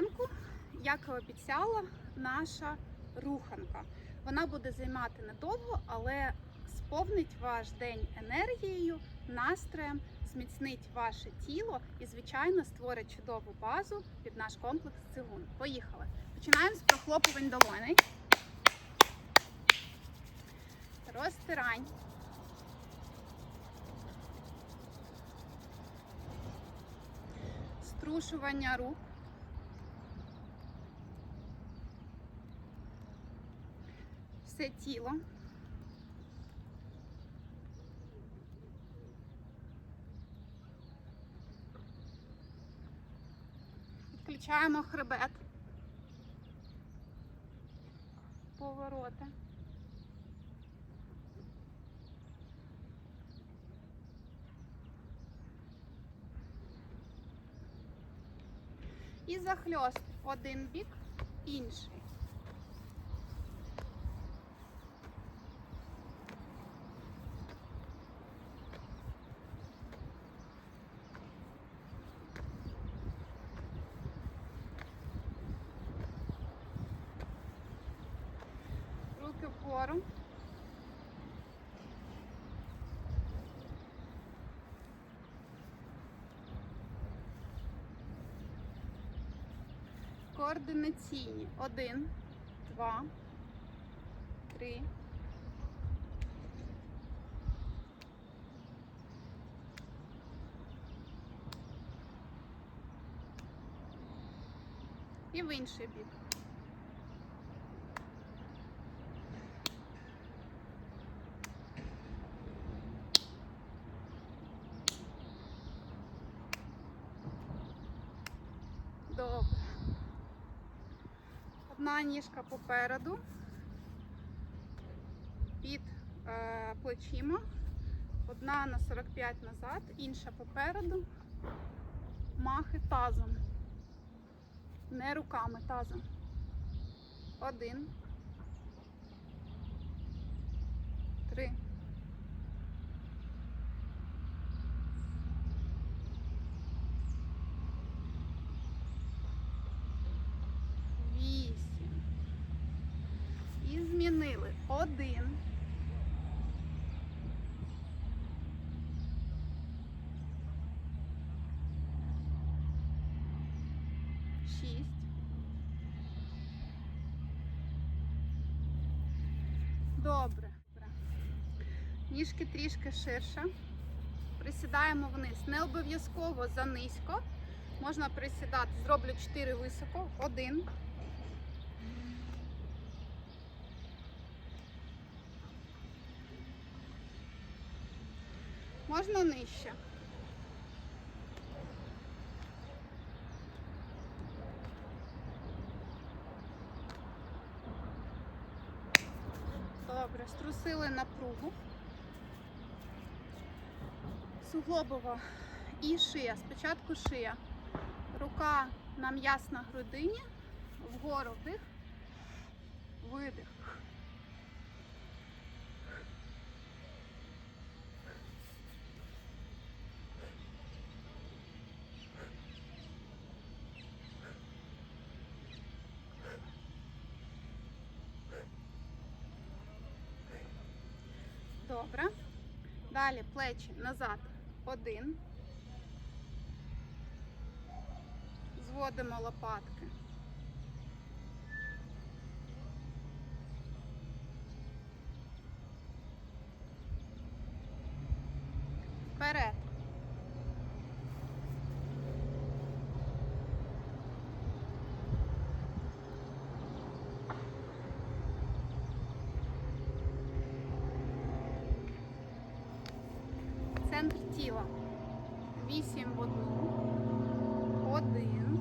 ранку, як і обіцяла, наша руханка. Вона буде займати недовго, але сповнить ваш день енергією, настроєм, зміцнить ваше тіло і, звичайно, створить чудову базу під наш комплекс цигун. Поїхали! Починаємо з прохлопувань долоней. Розтирань. Струшування рук. Все тіло. Включаємо хребет. Повороти. І захльост один бік, інший. Руки вгору. Координаційні. Один, два, три. І в інший бік. Добре. Одна ніжка попереду, під е, плечима, одна на 45 назад, інша попереду, махи тазом. Не руками, тазом. Один. Три. Вісім. І змінили. Один. Шість. Добре. Ніжки трішки ширше. Присідаємо вниз. Не обов'язково занизько. Можна присідати. Зроблю 4 високо. Один. Можна нижче. Добре, струсили напругу. Суглобова і шия. Спочатку шия. Рука на м'яс на грудині, вгору вдих, видих. Добре. Далі плечі назад. Один. Зводимо лопатки. Вперед. тіла. Вісім в одну. Один.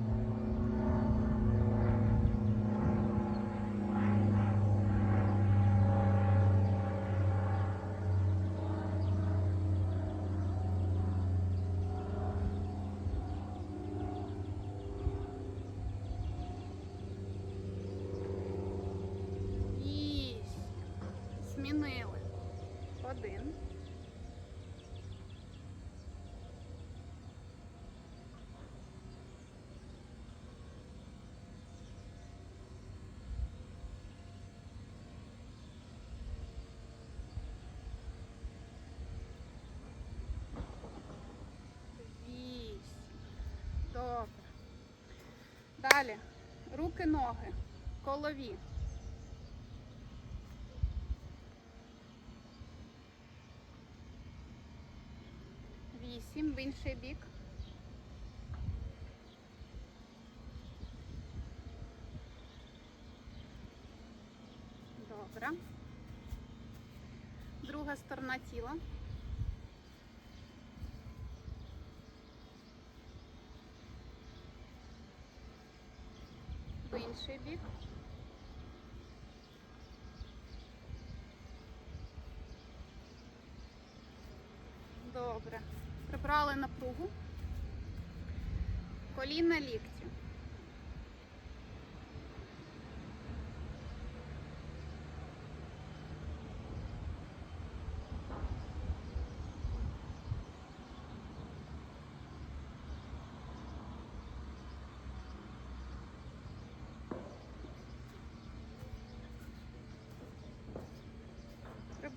Вісім. Змінили. Добре. Далі. Руки, ноги. Колові. Вісім. В інший бік. Добре. Друга сторона тіла. Інший бік. Добре. Прибрали напругу. Коліна лікті.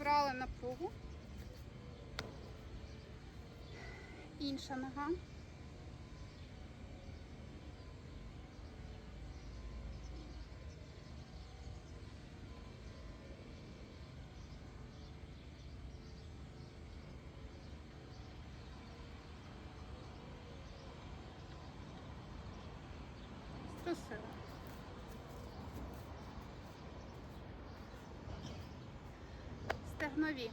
Прибрали напругу. Інша нога. Струсила. Стегнові.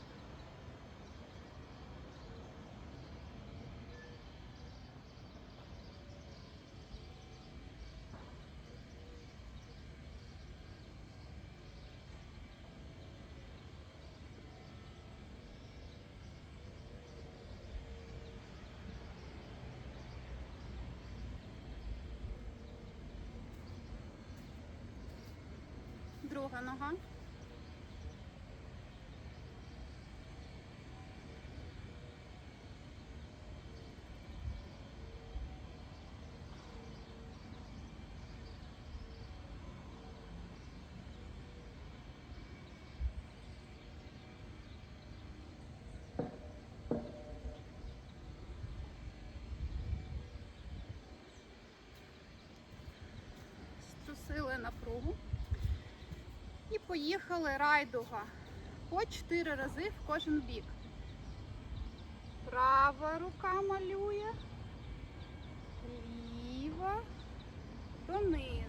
Друга нога. Струсили напругу. І поїхали райдуга по 4 рази в кожен бік. Права рука малює, ліва донизу.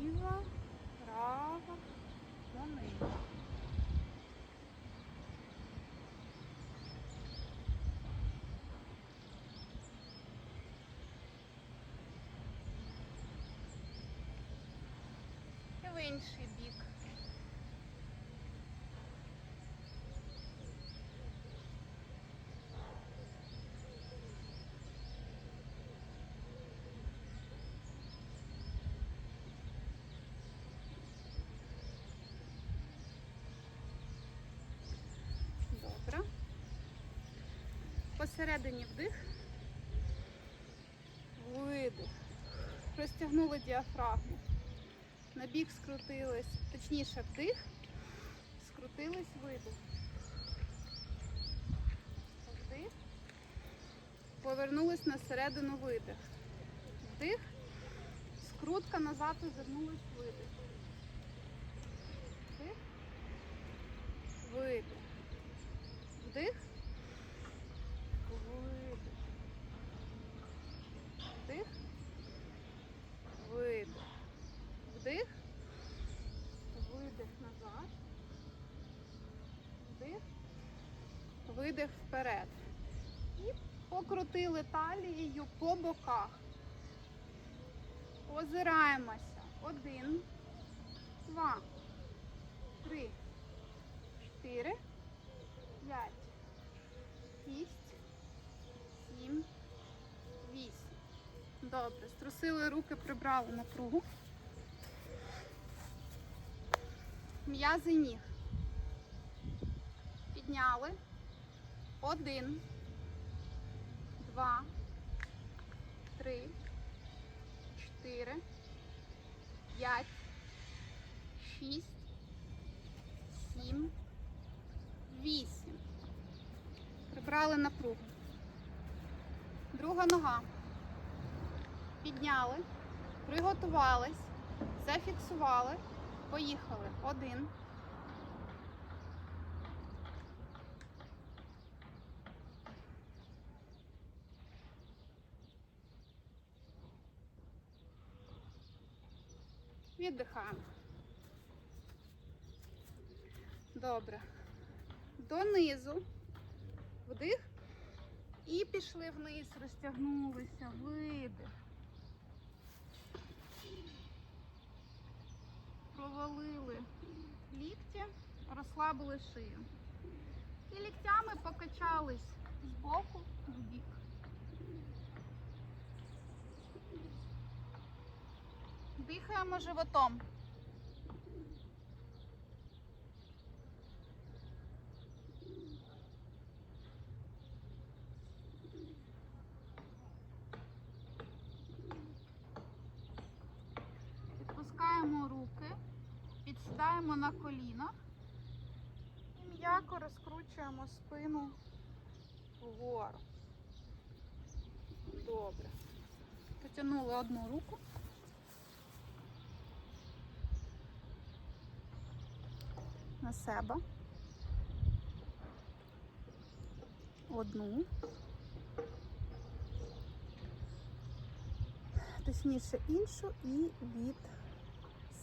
Ліва, права, донизу. І в інший бік. Добре. Посередині вдих. Видих. Розтягнули діафрагму. На бік скрутились, точніше вдих, скрутились видих. Вдих. Повернулись на середину видих. Вдих. Скрутка назад озирнулись видих. Вдих. Видих. Вдих. Видих. Вдих. Видих. Вдих. Видих назад. Вдих. Видих вперед. І покрутили талією по боках. Озираємося. Один, два, три, чотири, п'ять, шість, сім, вісім. Добре, струсили руки, прибрали напругу. М'язи ніг. Підняли. Один, два, три, чотири, п'ять, шість, сім, вісім. Прибрали напругу. Друга нога. Підняли, приготувались, зафіксували. Поїхали. Один. Віддихаємо. Добре. Донизу. Вдих. І пішли вниз, розтягнулися, видих. Провалили лікті, розслабили шию. І ліктями покачались з боку в бік. Дихаємо животом. Відпускаємо руки, підсідаємо на колінах і м'яко розкручуємо спину вгору. Добре. Потягнули одну руку. На себе. Одну. Точніше іншу і від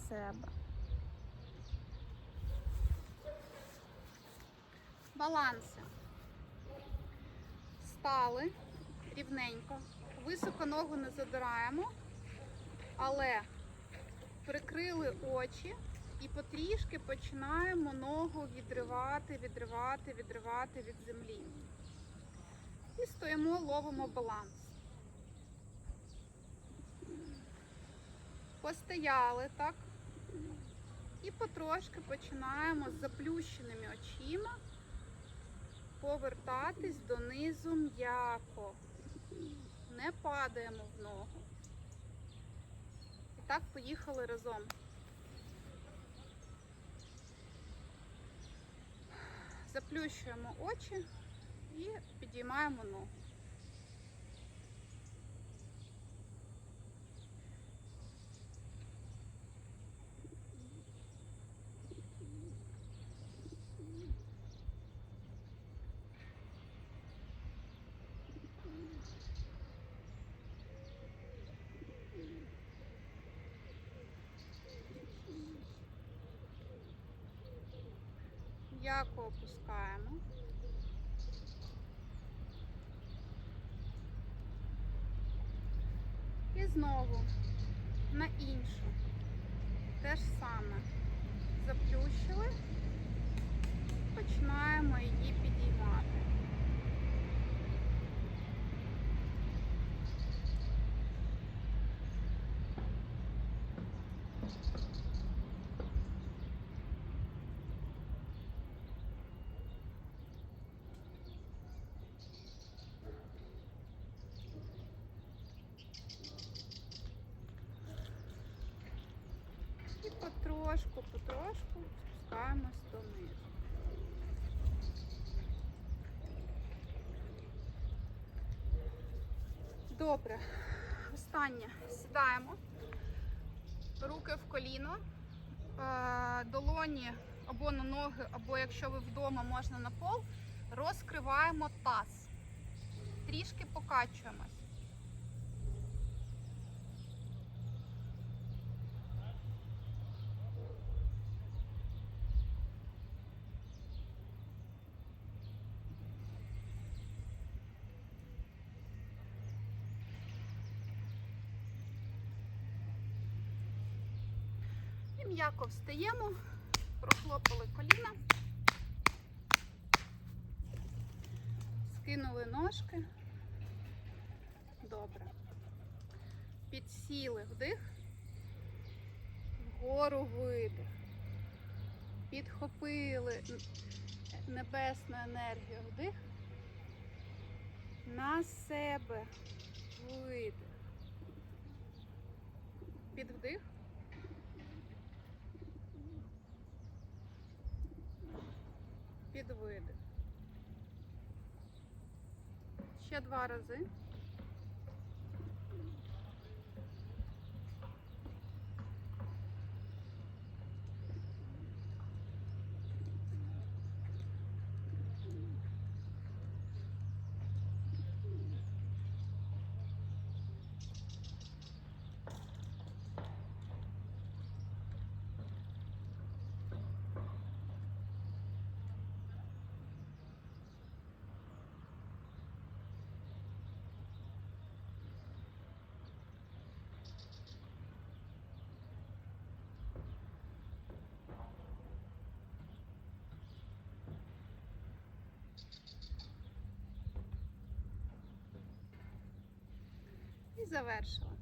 себе. Баланси. Стали рівненько. Високо ногу не задираємо, але прикрили очі і потрішки починаємо ногу відривати, відривати, відривати від землі. І стоїмо, ловимо баланс. Постояли так. І потрошки починаємо з заплющеними очима повертатись донизу м'яко. Не падаємо в ногу. І так поїхали разом. Заплющуємо очі і підіймаємо ногу. М'яко опускаємо. І знову на іншу. Те ж саме. Заплющили, починаємо її підіймати. І потрошку, потрошку спускаємось донизу. Добре. Останнє. Сідаємо. Руки в коліно, е, долоні або на ноги, або якщо ви вдома, можна на пол. Розкриваємо таз. Трішки покачуємось. І м'яко встаємо, прохлопали коліна, скинули ножки. Добре. Підсіли вдих, вгору видих. Підхопили небесну енергію вдих. На себе видих. Під вдих. Під види. Ще два рази. завершила.